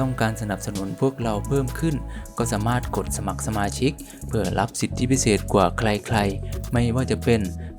ต้องการสนับสนุนพวกเราเพิ่มขึ้น ก็สามารถกดสมัครสมาชิก เพื่อรับสิทธิพิเศษกว่าใครๆ ไม่ว่าจะเป็น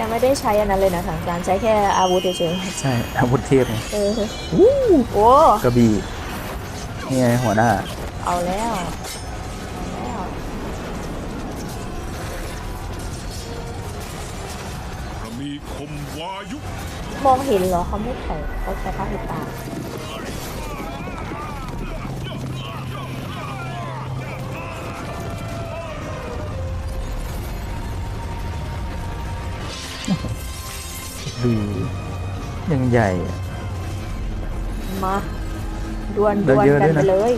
ยังไม่ได้ใช้อันนั้นเลยนะทางการใช้แค่อาวุธเฉยใช่อาวุธเทพไงๆเออโอ้กระบี่นี่ไงหัวหน้า เอาแล้วเอาแล้วระมีคมวายุ มองเห็นเหรอเขาไม่ใส่เขาใช้ผ้าปิดตา บียังใหญ่อะ มาดวลดได้วลเยอะกันด้วยนะ ไปเลย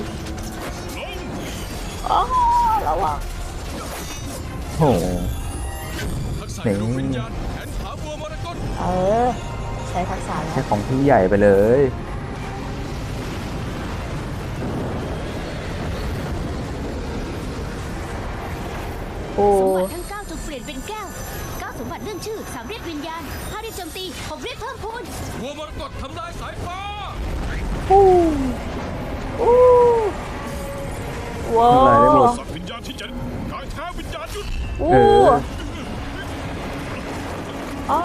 อ๋อระวังโอ้โหทักษะไหนดวงวิญญาณแขนขาบัวมรกตเออ ใช้ทักษะแล้ใช้วของพี่ใหญ่ไปเลย โอ้สมบัติทั้งเก้าจงเปลี่ยนเป็นแก้วเก้า สมบัติเรื่องชื่อสามเรียกวิญญาณห้าเรียกโจมตีหกเรียกเพิ่มพูนบัวมรกตทำลายสายฟ้าอู้อู้ว้าทำลายได้หมวดสัตว์วิญญาณที่เจ็ดกายแท้วิญญาณยุทธอู้เออ อ๋อ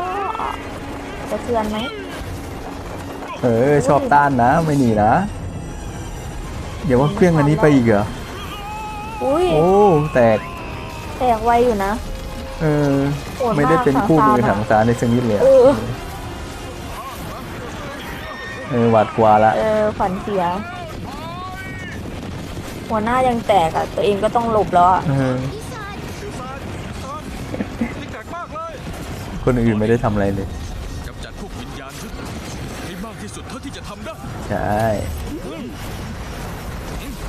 สะเทือนไหมเออชอบต้านนะไม่หนีนะอย่าว่าเครื่องอันนี้ไปอีกเหรออุ้ยโอ้แตกแตกไวอยู่นะ เออ โหดมากไม่ได้เป็นคู่มือถัถังงซานอะซานในชนิดเลยอะเออ เออหวาดกลัวละเออขวัญเสีย หัวหน้ายังแตกอะ ตัวเองก็ต้องหลบแล้วอะ เอออีสานที่แตกมากเลย คนอื่นไม่ได้ทำอะไรเลย กำจัดพวกวิญญาณยุทธให้มากที่สุดเท่าที่จะทำได้ใช่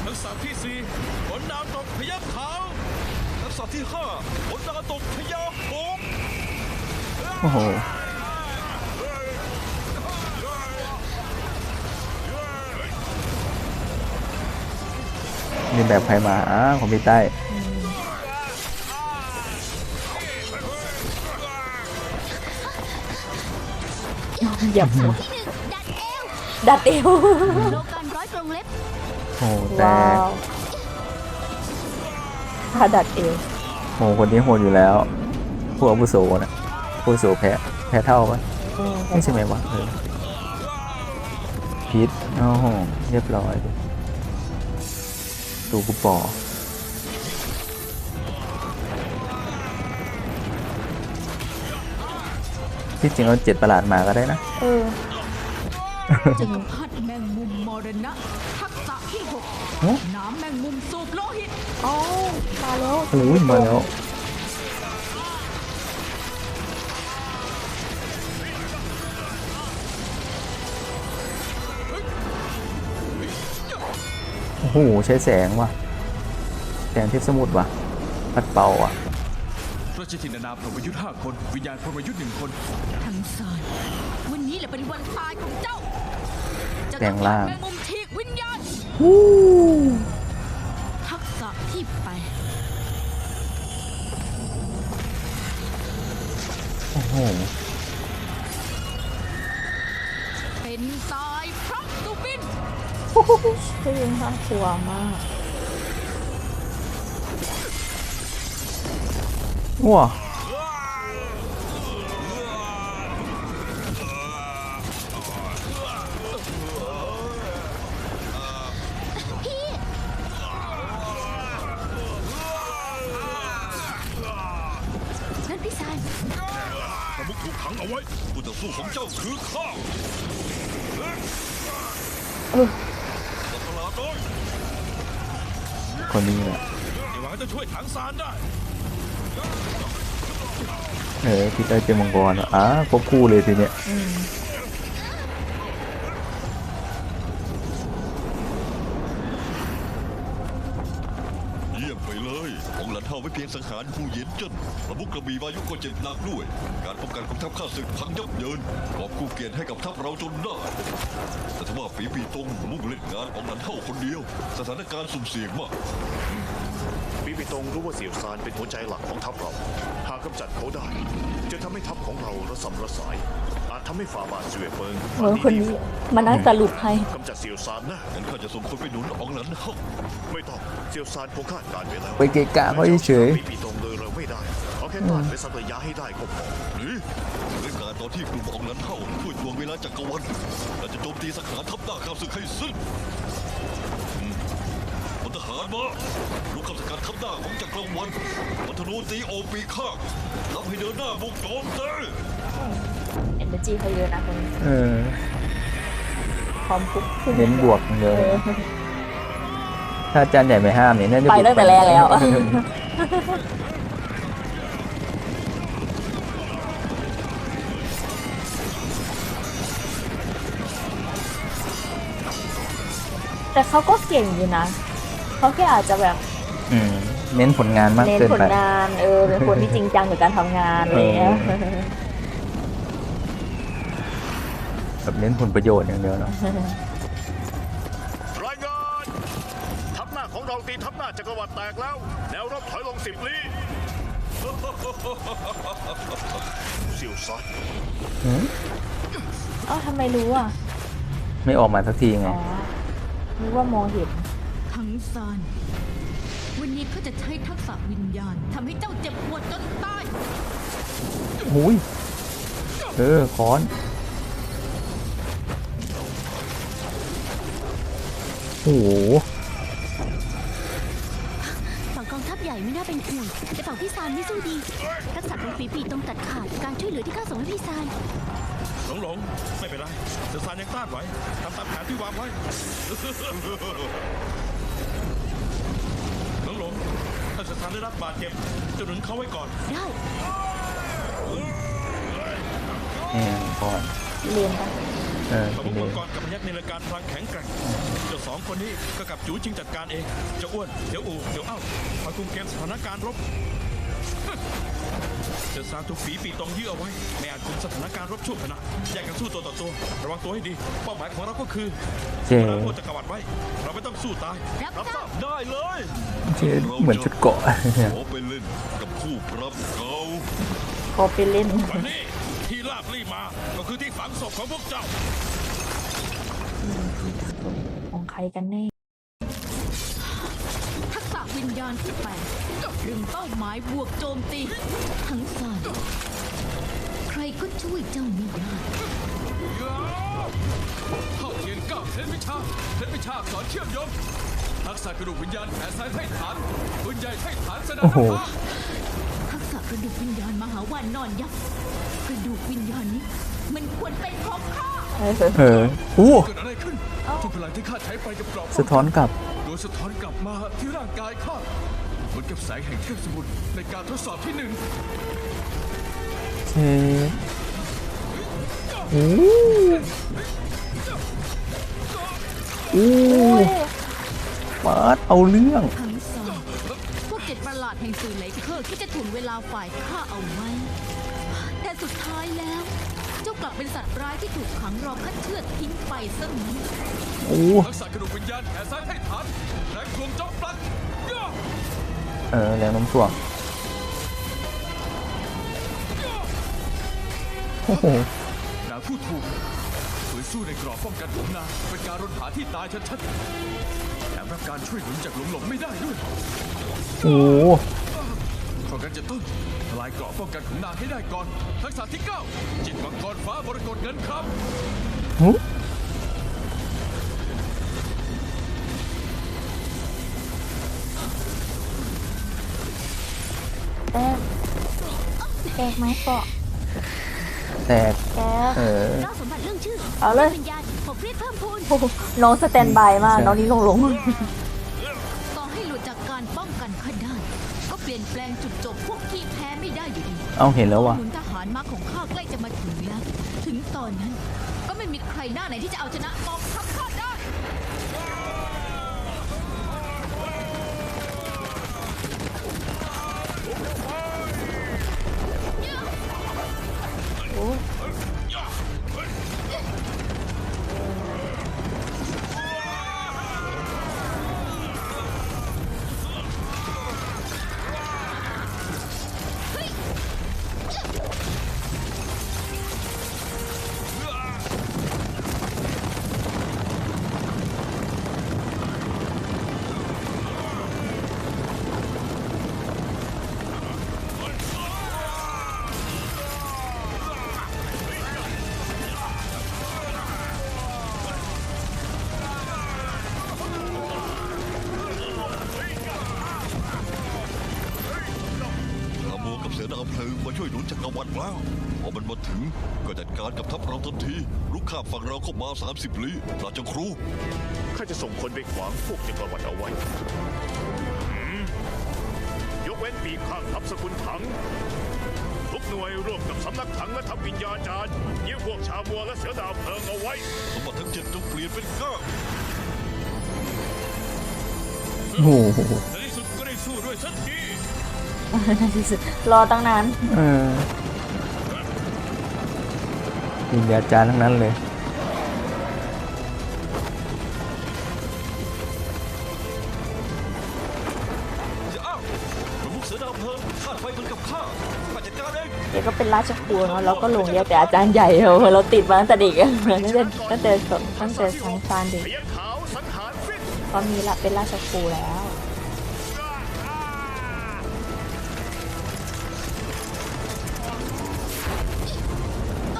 ทักษะที่สี่ผลดาวตกพยับขาวทัก ษะที่ห้าผลดาวตกพยับหงส์โอ้โหนี่แบบใครมาอ้าวของพี่ใต้เหยียบหัวที่หนึ่งดัดเอวดัดเอวโลกันร้อยกรงเล็บโอ้โหแต ว้ากวถ้าดัดเอวโอ้โหคนนี้โหดอยู่แล้วผู้อาวุโสนะผู้อาวุโสแพ้แพ้เท่าปะอืมไม่ใช่ไหมวะเออพิษโอ้โหเรียบร้อยเลยตูกุปอที่จริงเอาเจ็ดประหลาดมาก็ได้นะ เออ จึงพัดแมงมุมมรณะ ทักษะที่หกโอ้น้ำแมงมุมสูบโลหิต เอ้ามาแล้วโอ้ยมาแล้วโอ้โหใช้แสงว่ะ แสงเทพสมุทรว่ะ พัดเป่าอะราชธินานาพรหมยุทธ์ห้าคน วิญญาณพรหมยุทธ์หนึ่งคน ทั้งสายวันนี้แหละเป็นวันตายของเจ้า จะแปลงร่าง แมงมุมฉีกวิญญาณ ทักษะที่แปดโอ้โหเป็นสายพระสุบินชื่อน่ากลัวมากว้า คู่ของเจ้าคือข้าเอ๊ะเออสัตว์ประหลาดน้อยคนนี้แหละอย่าหวังจะช่วยถังซานได้เออพีเตอร์เจอมังกรอะอะควบคู่เลยทีเนี้ย เยี่ยมไปเลยของหลันเท่าไม่เพียงสังหารผู้เย็นจนประมุกกระบี่วายุก็เจ็บหนักด้วย การป้องกันของทัพข้าศึกพังยับเยินกอบกู้เกียรติให้กับทัพเราจนได้แต่ถ้าว่าปีปีตรงมุ่งเล่นงานของหลันเท่าคนเดียว สถานการณ์สุ่มเสี่ยงมากปีปีตรงรู้ว่าเสี่ยวซานเป็นหัวใจหลักของทัพเรา หากกำจัดเขาได้ จะทำให้ทัพของเราระสำระสาย อาจทำให้ฝ่าบาทเสวียเฟิงเออคนนี้มานั่งสรุปให้กำจัดเสี่ยวซานนะงั้นข้าจะส่งคนไปหนุนของหลันเท่าไม่ต้อง เสี่ยวซานคงคาดการณ์ไว้แล้วไปเกะกะเขาเฉยปีปีตรงโดยเร็วไม่ได้เอาแค่ต้านไปสักระยะให้ได้ก็พอหรือเรื่องการตอนที่กลุ่มของหลันเท่าช่วยทวงเวลาจักรวรรดิและจะโจมตีสังหารทัพหน้าข้าศึกให้สิ้นอืมพลทหารมาลูกขับสกัดทัพหน้าของจักรวรรดิมัธนูตีโอปีข้างรับให้เดินหน้าบุกโจมตีเอเนจีเขาเยอะนะคนนี้ๆเออพร้อมปุ๊บขึ้เน้นบวกอย่างเดีเอยวอ ถ้าอาจารย์ใหญ่ไม่ห้ามเนี่ยน่าจะไปบุกตั้งแต่แรกแล้ว แต่เขาก็เก่งอยู่นะเขาแค่อาจจะแบบอืมเน้นผลงานมากเน้นเกินผลไป งานเออเป็นคนที่จริงจังกับการทำงานอะไรเงี้ยเออแบบเน้นผลประโยชน์อย่างเดียวเนาะ รายงาน ทัพหน้าของเราตีทัพหน้าจักรวรรดิแตกแล้ว แนวรบถอยลงสิบลี้เสี่ยวซานเอ้าทำไมรู้อะ ไม่ออกมาสักทีไง อ๋อนึกว่ามองเห็น ทั้งซาน วันนี้เขาจะใช้ทักษะวิญญาณทำให้เจ้าเจ็บปวดจนตาย หุยเออค้อนโอ้โห เป็นห่วงแต่ฝั่งพี่ซานไม่สู้ดี ทักษะของปีปีต้องตัดขาดการช่วยเหลือที่ข้าส่งให้พี่ซานหลงหลงไม่เป็นไรเสือซานยังต้านไหวทำตามแผนที่วางไว้หลงหลงถ้าเสือซานได้รับบาดเจ็บจะหนุนเขาไว้ก่อนได้นี่ก่อนเรียนกันเออ ประทีมุขนี้มังกรกับพยักในรายการพลังแข็งแกร่งเจ้าสองคนนี้ก็กับจูชิงจัดการเองเจ้าอ้วนเดี๋ยวอูเดี๋ยวเอ้าคอยคุมเกมสถานการณ์รบเจ้าซานถูกฝีปีตรงยื้อเอาไว้ ไม่อาจคุมสถานการณ์รบชั่วขณะแยกกันสู้ตัวต่อตัว ระวังตัวให้ดี เป้าหมายของเราก็คือเจ๊เราโคจักรวรรดิไว้ เราไม่ต้องสู้ตาย รับทราบได้เลยเจ๊เหมือนชุดเกาะขอไปเล่นกับคู่ปรับเก่าพอไปเล่น วันนี้ที่ลาบรีมา ก็คือที่ฝังศพของพวกเจ้า ของใครกันแน่ ทักษะวิญญาณที่แปดดึงเป้าหมายบวกโจมตี ทั้งซานใครก็ช่วยเจ้าไม่ได้เข้าเทียนเก้าเซนวิชาเซนวิชาสอนเชื่อมโยงทักษะกระดูกวิญญาณแขนซ้ายไถ่ฐานปืนใหญ่ไถ่ฐานสนามโอ้โหฟ้าทักษะกระดูกวิญญาณมหาวานนอนยักษ์ กระดูกวิญญาณนี้ มันควรเป็นของข้าเออเออโอ้เกิดอะไรขึ้นทุกพลังที่ข้าใช้ไปกับกรอบสะท้อนกลับ โดยสะท้อนกลับมาที่ร่างกายข้าเหมือนกับแสงแห่งเทพสมุทรในการทดสอบที่หนึ่งเจ๊โอ้โอ้ปาดเอาเรื่องทั้งซานพวกเจ็ดประหลาดแห่งสื่อไหลเคอร์ที่จะถ่วงเวลาฝ่ายข้าเอาไว้แต่ สุดท้ายแล้ว เจ้ากลับเป็นสัตว์ร้ายที่ถูกขังรอคัดเชือดทิ้งไปซะงั้นโอ้ทักษะกระดูกวิญญาณแขนซ้ายไถ่ฐานแรงทวงจอมปลัดย่าเออแรงโน้มถ่วงโอ้โหนางผู้ถูกฝืนสู้ในกรอบป้องกันของนางเป็นการรนหาที่ตายชัดๆแถมรับการช่วยหนุนจากหลงหลงไม่ได้ด้วย โอ้โหเพ ราะงั้นจะต้องทลายเกราะป้องกันของนางให้ได้ก่อน ทักษะที่ 9 จิตมังกรฟ้าบรกฏเงินครับหึแตกแตกไหมเกาะแตกแกเออเล่าสมบัติเรื่องชื่อเอาเลย วิญญาณหกเรียกเพิ่มพูน โอ้โหน้องสแตนบายมากใช่น้องนี่ลงลงต่ แปลงจุดจบพวกที่แพ้ไม่ได้อยู่ดีเอาเห็นแล้วว่ะหนุนทหารมาของข้าใกล้จะมาถึงแล้ว ถึงตอนนั้น ก็ไม่มีใครหน้าไหนที่จะเอาชนะกองทัพข้าได้อาโม ช่วยหนุนจักรวรรดิแล้วพอมันมาถึงก็จัดการกับทัพเราทันทีลุกข้ามฝั่งเราเข้ามา 30ลี้ราชครูข้าจะส่งคนไปขวางพวกจักรวรรดิเอาไว้หืมยกเว้นปีกข้างทัพสกุลถังทุกหน่วยร่วมกับสำนักถังและทัพวิญญาจารย์ยิงพวกชาวบัวและเสือดาวเพลิงเอาไว้สมบัติทั้งเจ็ดจงเปลี่ยนเป็นเก้าโอ้โหในที่สุดก็ได้สู้ด้วยสักที รอตั้งนาน เออวิญญาจารย์ทั้งนั้นเลย อย่าอ้าวประมุขเสือดาวเพลิงข้าดไฟมันกับข้าข้าจัดการเองเดี๋ยวก็เป็นราชครูเนาะเราก็ลงเยอะแต่อาจารย์ใหญ่เราเราติดมาตั้งแต่เด็กอะตั้งแต่ตั้งแต่ตั้งแต่สังฟานเด็กพยันขาวสังหารฟิตตอนนี้ละเป็นราชครูแล้ว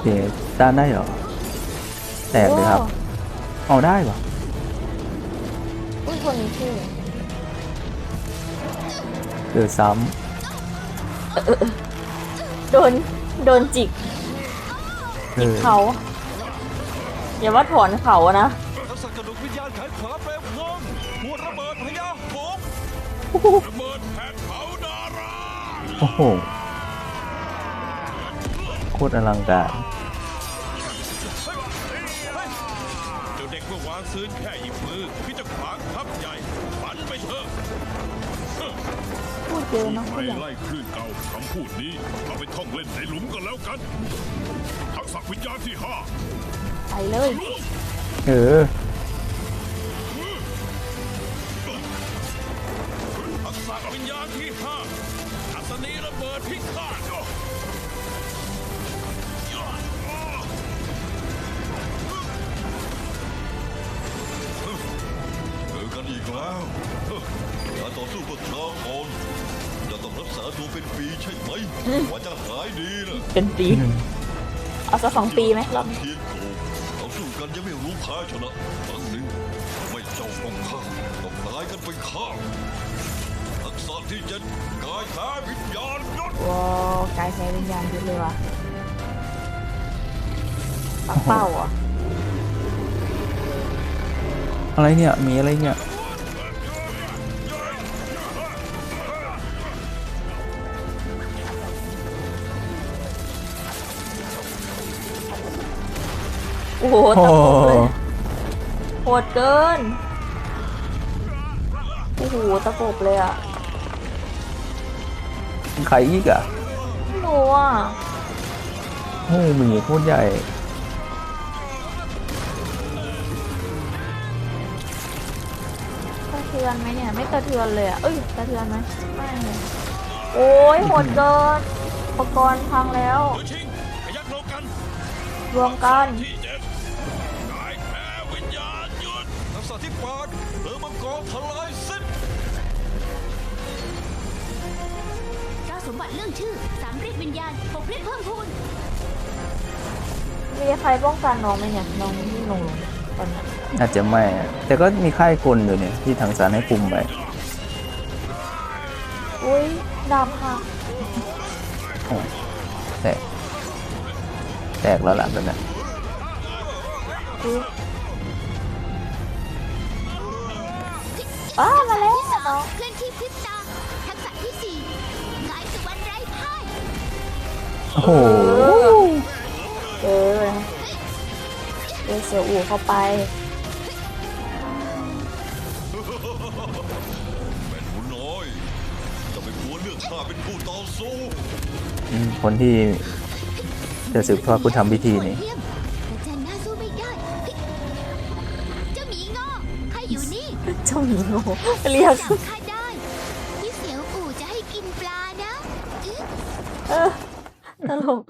เคต้านได้เหรอ แตกเลยครับ เอาได้ปะอุ้ยคนนี้ชื่อเกิดซ้โดน โดนจิกำเออเขา อย่าว่าถอนเขาอะนะทักษะกระดูกวิญญาณแขนขวาเปลวเพลิงหัวระเบิดพญาหงส์ระเบิดแผดเผาดารา โอ้โห โคตรอลังการ เมื่อวานซื้อแค่หยิบมือพี่จะขวางทัพใหญ่ฝันไปเถอะพูดเยอะเนาะใครผู้ใหญ่ไล่คลื่นเก่าคำพูดนี้เอาไปท่องเล่นในหลุมก็แล้วกันทักษะวิญญาณที่ห้าไปเลยเออ ทักษะวิญญาณที่ห้าอัศนีระเบิดพิฆาต ต้องรักษาตัวเป็นปีใช่ไหมกว่าจะหายดีนะเป็นปี เอาสักสองปีไหมรอบนี้เทียนโกเราสู้กันยังไม่รู้แพ้ชนะครั้งหนึ่งไม่เจ้าต้องข้าต้องตายกันไปข้างทักษะที่เจ็ดกายแท้วิญญาณยศว้าวกายแท้วิญญาณเยอะเลยว่ะปักเป้าเหรอะอะไรเนี่ย มีอะไรเนี่ย อ้โหโอ้ตะโหปบเลยโหดเกิน โอ้โหตะปบเลยอะใครอีกอะไม่รู้อะโอ้โหหมีโคตรใหญ่สะเทือนไหมเนี่ย ไม่สะเทือนเลยอะเอ้ยสะเทือนไหมไม่เลยโอ้ยโหดเกินอุปกรณ์พังแล้วมือชิงพยักโลกันรวมกัน ยุดทักษะที่แปดเรือมังกรทลายสิ้นเล่าสมบัติเรื่องชื่อสามเรียกวิญญาณหกเรียกเพิ่มพูนมีใครป้องกันน้องไหมเนี่ยน้องที่ลงลงตอนเนี้ยอาจจะไม่อะแต่ก็มีค่ายกลอยู่เนี่ยที่ทางสารให้คุมไปอุ้ยดาบค่ะโอ้แต่แตกแล้วล่ะแบบนั้นอ้ามาแล้วที่สองน้องเคลื่อนที่พริบตาทักษะที่สี่หงายสุวรรณไร้พ่ายโอ้โหเออเออเสียวอู่เข้าไปแม่หนูน้อยจะไม่ควรเลือกข้าเป็นผู้ต่อสู้อืมคนที่จะสืบทอดผู้ทำพิธีนี่ เจ้าหมีโง่เรียกจับข้าได้พี่เสียวอู่จะให้กินปลานะ เออตลก